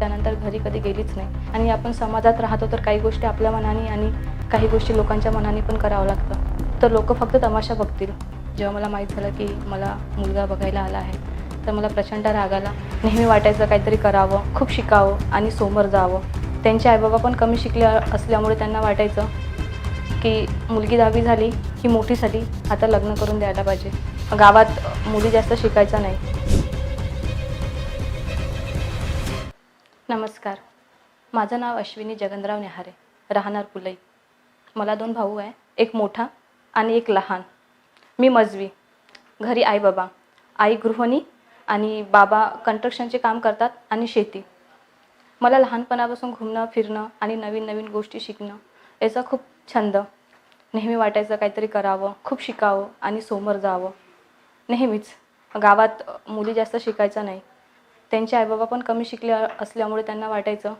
त्यानंतर घरी कधी गेलीच नाही. आणि आपण समाजात राहतो तर काही गोष्टी आपल्या मनाने आणि काही गोष्टी लोकांच्या मनाने पण करावं लागतं. तर लोक फक्त तमाशा बघतील. जेव्हा मला माहीत झालं की मला मुलगा बघायला आला आहे तर मला प्रचंड राग आला. नेहमी वाटायचं काहीतरी करावं खूप शिकावं आणि समोर जावं. त्यांचे आईबाबा पण कमी शिकले असल्यामुळे त्यांना वाटायचं की मुलगी दहावी झाली की मोठी झाली आता लग्न करून द्यायला पाहिजे. गावात मुली जास्त शिकायच्या नाही. नमस्कार. माझं नाव अश्विनी जगनराव नेहारे. राहणार पुलई. मला दोन भाऊ आहे. एक मोठा आणि एक लहान. मी मजवी. घरी आई बाबा. आई गृहिणी आणि बाबा कंस्ट्रक्शनचे काम करतात आणि शेती. मला लहानपणापासून घुमणं फिरणं आणि नवीन नवीन गोष्टी शिकणं याचा खूप छंद. नेहमी वाटायचं काहीतरी करावं खूप शिकावं आणि समोर जावं. नेहमीच. गावात मुली जास्त शिकायचं नाही. त्यांचे आईबाबा पण कमी शिकले असल्यामुळे त्यांना वाटायचं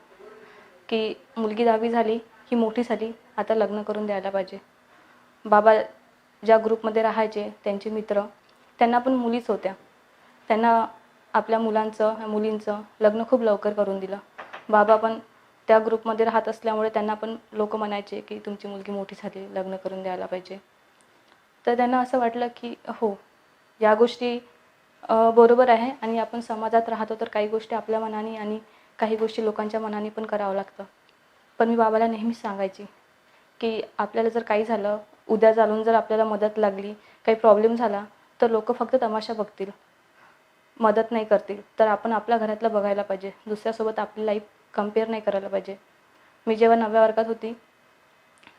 की मुलगी दहावी झाली ही मोठी झाली आता लग्न करून द्यायला पाहिजे. बाबा ज्या ग्रुपमध्ये राहायचे त्यांचे मित्र त्यांना पण मुलीच होत्या. त्यांना आपल्या मुलांचं मुलींचं लग्न खूप लवकर करून दिलं. बाबा पण त्या ग्रुपमध्ये राहत असल्यामुळे त्यांना पण लोक म्हणायचे की तुमची मुलगी मोठी झाली लग्न करून द्यायला पाहिजे. तर त्यांना असं वाटलं की हो या गोष्टी बरोबर आहे आणि आपण समाजात राहतो तर काही गोष्टी आपल्या मनाने आणि काही गोष्टी लोकांच्या मनाने पण करावं लागतं. पण मी बाबाला नेहमीच सांगायची की आपल्याला जर काही झालं उद्या चालून जर आपल्याला मदत लागली काही प्रॉब्लेम झाला तर लोक फक्त तमाशा बघतील. मदत नाही करतील. तर आपण आपल्या घरातलं बघायला पाहिजे. दुसऱ्यासोबत आपली लाईफ कंपेअर नाही करायला पाहिजे. मी जेव्हा नव्या वर्गात होती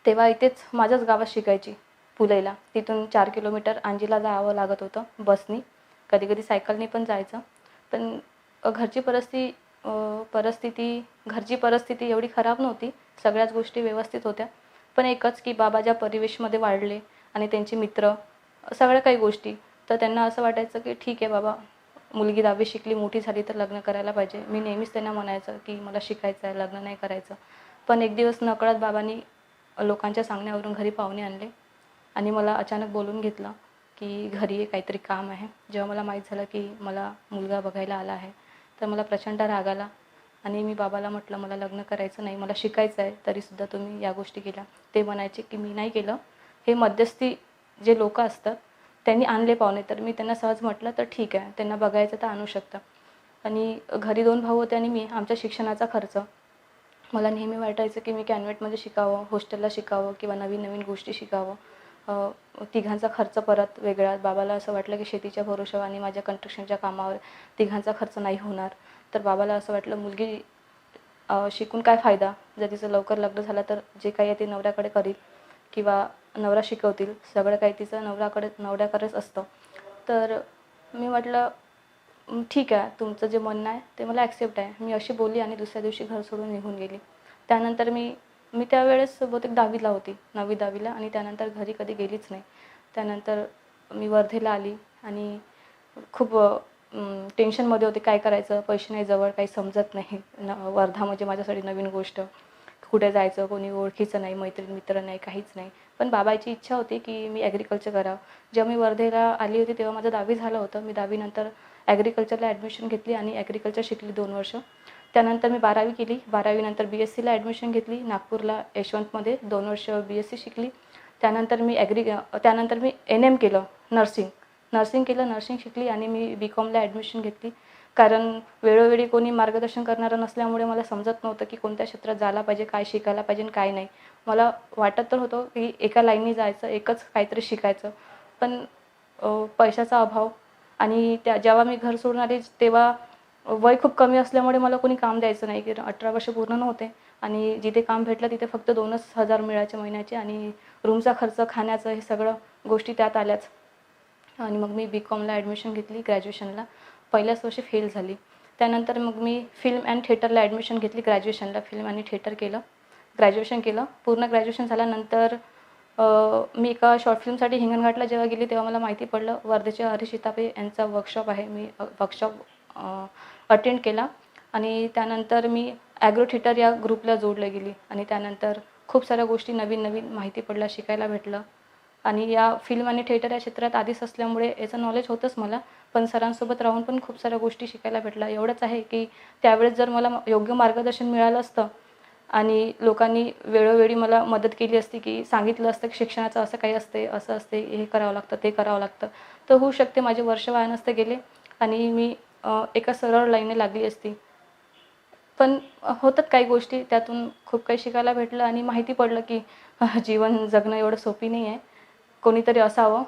तेव्हा इथेच माझ्याच गावात शिकायची पुलईला. तिथून चार किलोमीटर अंजीला जावं लागत होतं बसनी. कधी कधी सायकलने पण जायचं. पण घरची परिस्थिती परिस्थिती घरची परिस्थिती एवढी खराब नव्हती. सगळ्याच गोष्टी व्यवस्थित होत्या. पण एकच की बाबा ज्या परिवेशमध्ये वाढले आणि त्यांचे मित्र सगळ्या काही गोष्टी तर त्यांना असं वाटायचं की ठीक आहे बाबा मुलगी दहावी शिकली मोठी झाली तर लग्न करायला पाहिजे. मी नेहमीच त्यांना म्हणायचं की मला शिकायचं आहे लग्न नाही करायचं. पण एक दिवस नकळत बाबांनी लोकांच्या सांगण्यावरून घरी पाहुणे आणले आणि मला अचानक बोलून घेतलं. की घरी एक काहीतरी काम आहे. जेव्हा मला माहीत झालं की मला मुलगा बघायला आला आहे तर मला प्रचंड राग आला आणि मी बाबाला म्हटलं मला लग्न करायचं नाही मला शिकायचं आहे तरीसुद्धा तुम्ही या गोष्टी केल्या. ते म्हणायचे की मी नाही केलं. हे मध्यस्थी जे लोक असतात त्यांनी आणले पाहुणे तर मी त्यांना सहज म्हटलं तर ठीक आहे त्यांना बघायचं तर आणू शकता. आणि घरी दोन भाऊ होते आणि मी आमच्या शिक्षणाचा खर्च. मला नेहमी वाटायचं की मी कॅनवेटमध्ये शिकावं हॉस्टेलला शिकावं किंवा नवीन नवीन गोष्टी शिकावं. तिघांचा खर्च परत वेगळा. बाबाला असं वाटलं की शेतीच्या भरोशावर आणि माझ्या कंट्रक्शनच्या कामावर तिघांचा खर्च नाही होणार. तर बाबाला असं वाटलं मुलगी शिकून काय फायदा? जर तिचं लवकर लग्न झालं तर जे काही आहे ते नवऱ्याकडे करील किंवा नवरा शिकवतील. सगळं काही तिचं नवऱ्याकडे नवऱ्याकडेच असतं. तर मी म्हटलं ठीक आहे. तुमचं जे म्हणणं आहे ते मला ॲक्सेप्ट आहे. मी अशी बोलली आणि दुसऱ्या दिवशी घर सोडून निघून गेली. त्यानंतर मी मी त्यावेळेस बहुतेक दहावीला होती नववी दहावीला आणि त्यानंतर घरी कधी गेलीच नाही. त्यानंतर मी वर्धेला आली आणि खूप टेन्शनमध्ये होते काय करायचं? पैसे नाही जवळ काही समजत नाही. न वर्धा म्हणजे माझ्यासाठी नवीन गोष्ट. कुठे जायचं? कोणी ओळखीचं नाही मैत्रीण मित्र नाही काहीच नाही. पण बाबाची इच्छा होती की मी ॲग्रिकल्चर करावं. जेव्हा मी वर्धेला आली होती तेव्हा माझं दहावी झालं होतं. मी दहावीनंतर ॲग्रिकल्चरला ॲडमिशन घेतली आणि ॲग्रिकल्चर शिकली दोन वर्ष. त्यानंतर मी बारावी केली. बारावीनंतर बी एस सीला ॲडमिशन घेतली. नागपूरला यशवंतमध्ये दोन वर्ष बी एस सी शिकली. त्यानंतर मी ॲग्री त्यानंतर मी एन एम केलं नर्सिंग नर्सिंग केलं नर्सिंग शिकली आणि मी बी कॉमला ॲडमिशन घेतली. कारण वेळोवेळी कोणी मार्गदर्शन करणारं नसल्यामुळे मला समजत नव्हतं की कोणत्या क्षेत्रात जायला पाहिजे काय शिकायला पाहिजे आणि काय नाही. मला वाटत तर होतं की एका लाईननी जायचं एकच काहीतरी शिकायचं. पण पैशाचा अभाव आणि त्या जेव्हा मी घर सोडून आले तेव्हा वय खूप कमी असल्यामुळे मला कोणी काम द्यायचं नाही की अठरा वर्ष पूर्ण नव्हते. आणि जिथे काम भेटलं तिथे फक्त दोनच हजार मिळायचे महिन्याचे आणि रूमचा खर्च खाण्याचं हे सगळं गोष्टी त्यात आल्याच. आणि मग मी बी कॉमला ॲडमिशन घेतली ग्रॅज्युएशनला पहिल्याच वर्षी फेल झाली. त्यानंतर मग मी फिल्म अँड थिएटरला ॲडमिशन घेतली ग्रॅज्युएशनला फिल्म आणि थिएटर केलं. ग्रॅज्युएशन केलं. पूर्ण ग्रॅज्युएशन झाल्यानंतर मी एका शॉर्ट फिल्मसाठी हिंगणघाटला जेव्हा गेली तेव्हा मला माहिती पडलं वर्धेचे हरीश इतापे यांचा वर्कशॉप आहे. मी वर्कशॉप अटेंड केला. आणि त्यानंतर मी ॲग्रो थिएटर या ग्रुपला जोडले गेली. आणि त्यानंतर खूप साऱ्या गोष्टी नवीन नवीन माहिती पडल्या शिकायला भेटलं. आणि या फिल्म आणि थिएटर या क्षेत्रात आधीच असल्यामुळे याचं नॉलेज होतंच मला. पण सरांसोबत राहून पण खूप साऱ्या गोष्टी शिकायला भेटल्या. एवढंच आहे की त्यावेळेस जर मला योग्य मार्गदर्शन मिळालं असतं आणि लोकांनी वेळोवेळी मला मदत केली असती की सांगितलं असतं की शिक्षणाचं असं काही असते असं असते हे करावं लागतं ते करावं लागतं तर होऊ शकते. माझे वर्ष वाया नसते गेले आणि मी एका सरळ लाईनने लागली असती. पण होतात काही गोष्टी त्यातून खूप काही शिकायला भेटलं आणि माहिती पडलं की जीवन जगणं एवढं सोपी नाही आहे कोणीतरी असावं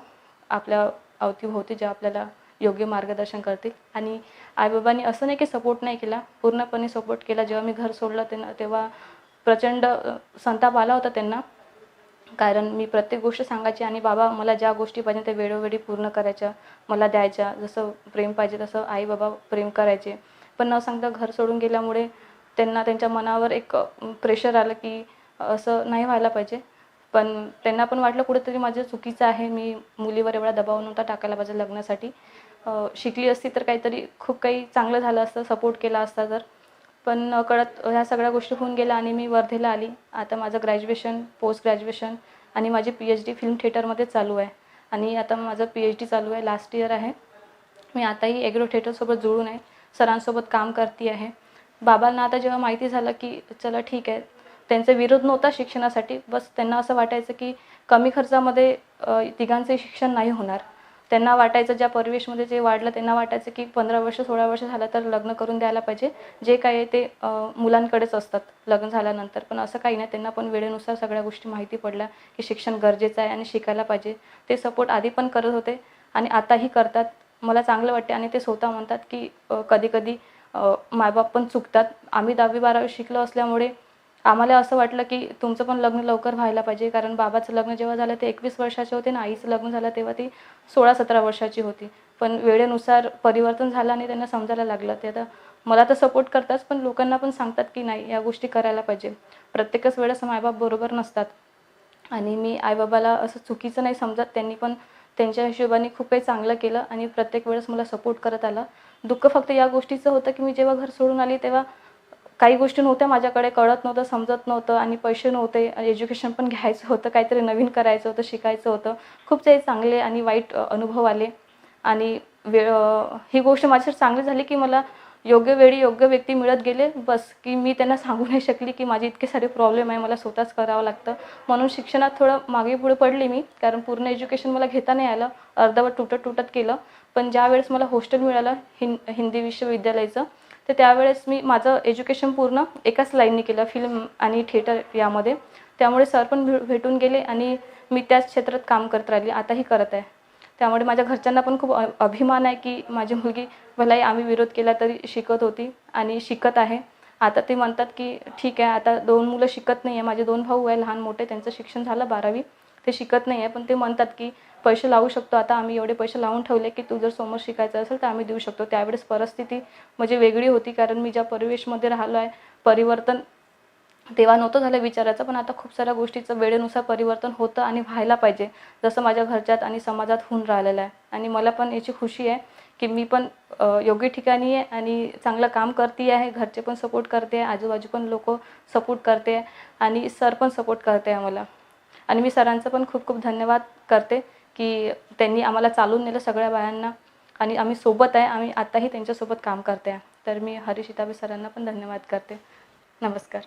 आपल्या अवतीभोवती जे आपल्याला योग्य मार्गदर्शन करतील. आणि आईबाबांनी असं नाही की सपोर्ट नाही केला. पूर्णपणे सपोर्ट केला. जेव्हा मी घर सोडलं त्यांना तेव्हा प्रचंड संताप आला होता त्यांना. कारण मी प्रत्येक गोष्ट सांगायची आणि बाबा मला ज्या गोष्टी पाहिजे त्या वेळोवेळी पूर्ण करायच्या मला द्यायच्या जसं प्रेम पाहिजे तसं आई बाबा प्रेम करायचे. पण न सांगता घर सोडून गेल्यामुळे त्यांना त्यांच्या मनावर एक प्रेशर आलं की असं नाही व्हायला पाहिजे. पण त्यांना पण वाटलं कुठेतरी माझं चुकीचं आहे मी मुलीवर एवढा दबाव नव्हता टाकायला पाहिजे लग्नासाठी. शिकली असती तर काहीतरी खूप काही चांगलं झालं असतं सपोर्ट केला असता तर. पण कळत ह्या सगळ्या गोष्टी होऊन गेल्या आणि मी वर्धेला आली. आता माझं ग्रॅज्युएशन पोस्ट ग्रॅज्युएशन आणि माझी पी एच डी फिल्म थिएटरमध्ये चालू आहे. आणि आता माझं पी एच डी चालू आहे लास्ट इयर आहे. मी आताही एग्रो थिएटरसोबत जुळून आहे. सरांसोबत काम करते आहे. बाबांना आता जेव्हा माहिती झालं की चला ठीक आहे त्यांचा विरोध नव्हता शिक्षणासाठी. बस त्यांना असं वाटायचं की कमी खर्चामध्ये तिघांचे शिक्षण नाही होणार. त्यांना वाटायचं ज्या परिवेशमध्ये जे वाढलं त्यांना वाटायचं की पंधरा वर्ष सोळा वर्ष झालं तर लग्न करून द्यायला पाहिजे. जे काय आहे ते मुलांकडेच असतात लग्न झाल्यानंतर. पण असं काही नाही. त्यांना पण वेळेनुसार सगळ्या गोष्टी माहिती पडल्या की शिक्षण गरजेचं आहे आणि शिकायला पाहिजे. ते सपोर्ट आधी पण करत होते आणि आताही करतात. मला चांगलं वाटते आणि ते स्वतः म्हणतात की कधी कधी मायबाप पण चुकतात. आम्ही दहावी बारावी शिकलो असल्यामुळे आम्हाला असं वाटलं की तुमचं पण लग्न लवकर व्हायला पाहिजे कारण बाबाचं लग्न जेव्हा झालं ते एकवीस वर्षाचे होते आणि आईचं लग्न झालं तेव्हा ती सोळा सतरा वर्षाची होती. पण वेळेनुसार परिवर्तन झालं आणि त्यांना समजायला लागलं. ते आता मला तर सपोर्ट करतात पण लोकांना पण सांगतात की नाही या गोष्टी करायला पाहिजे. प्रत्येकच वेळेस मायबाप बरोबर नसतात. आणि मी आईबाबाला असं चुकीचं नाही समजत. त्यांनी पण त्यांच्या हिशोबाने खूप काही चांगलं केलं आणि प्रत्येक वेळेस मला सपोर्ट करत आला. दुःख फक्त या गोष्टीचं होतं की मी जेव्हा घर सोडून आली तेव्हा काही गोष्टी नव्हत्या माझ्याकडे कळत नव्हतं समजत नव्हतं आणि पैसे नव्हते. एज्युकेशन पण घ्यायचं होतं काहीतरी नवीन करायचं होतं शिकायचं होतं. खूप काही चांगले आणि वाईट अनुभव आले. आणि वेळ ही गोष्ट माझ्यासाठी चांगली झाली की मला योग्य वेळी योग्य व्यक्ती मिळत गेले. बस की मी त्यांना सांगू नाही शकली की माझे इतके सारे प्रॉब्लेम आहे मला स्वतःच करावं लागतं. म्हणून शिक्षणात थोडं मागे पुढे पडली मी कारण पूर्ण एज्युकेशन मला घेता नाही आलं. अर्धवट तुटत तुटत केलं. पण ज्यावेळेस मला हॉस्टेल मिळालं हिं हिंदी विश्वविद्यालयाचं तर त्यावेळेस मी माझं एज्युकेशन पूर्ण एकाच लाईनने केलं फिल्म आणि थिएटर यामध्ये. त्यामुळे सर पण भे भेटून गेले आणि मी त्याच क्षेत्रात काम करत राहिली आताही करत आहे. त्यामुळे माझ्या घरच्यांना पण खूप अभिमान आहे की माझी मुलगी भलाही आम्ही विरोध केला तरी शिकत होती आणि शिकत आहे. आता ते म्हणतात की ठीक आहे आता दोन मुलं शिकत नाही आहे माझे दोन भाऊ आहे लहान मोठे त्यांचं शिक्षण झालं बारावी. ते शिकत नाही आहे पण ते म्हणतात की पैसे लावू शकतो. आता आम्ही एवढे पैसे लावून ठेवले की तू जर समोर शिकायचं असेल तर आम्ही देऊ शकतो. त्यावेळेस परिस्थिती म्हणजे वेगळी होती कारण मी ज्या परिवेशमध्ये राहिलो आहे परिवर्तन तेव्हा नव्हतं झालं विचाराचं पण आता खूप साऱ्या गोष्टीचं वेळेनुसार परिवर्तन होतं आणि व्हायला पाहिजे जसं माझ्या घरच्यात आणि समाजात होऊन राहिलेलं आहे. आणि मला पण याची खुशी आहे की मी पण योग्य ठिकाणी आहे आणि चांगलं काम करते आहे घरचे पण सपोर्ट करते आहे आजूबाजू पण लोक सपोर्ट करते आहे आणि सर पण सपोर्ट करते आहे मला आणि मी सरांचं पण खूप खूप धन्यवाद करते की त्यांनी आम्हाला चालून नेलं सगळ्या बायांना आणि आम्ही सोबत आहे आम्ही आताही त्यांच्यासोबत काम करते आहे. तर मी हरीश इताबे सरांना पण धन्यवाद करते. नमस्कार.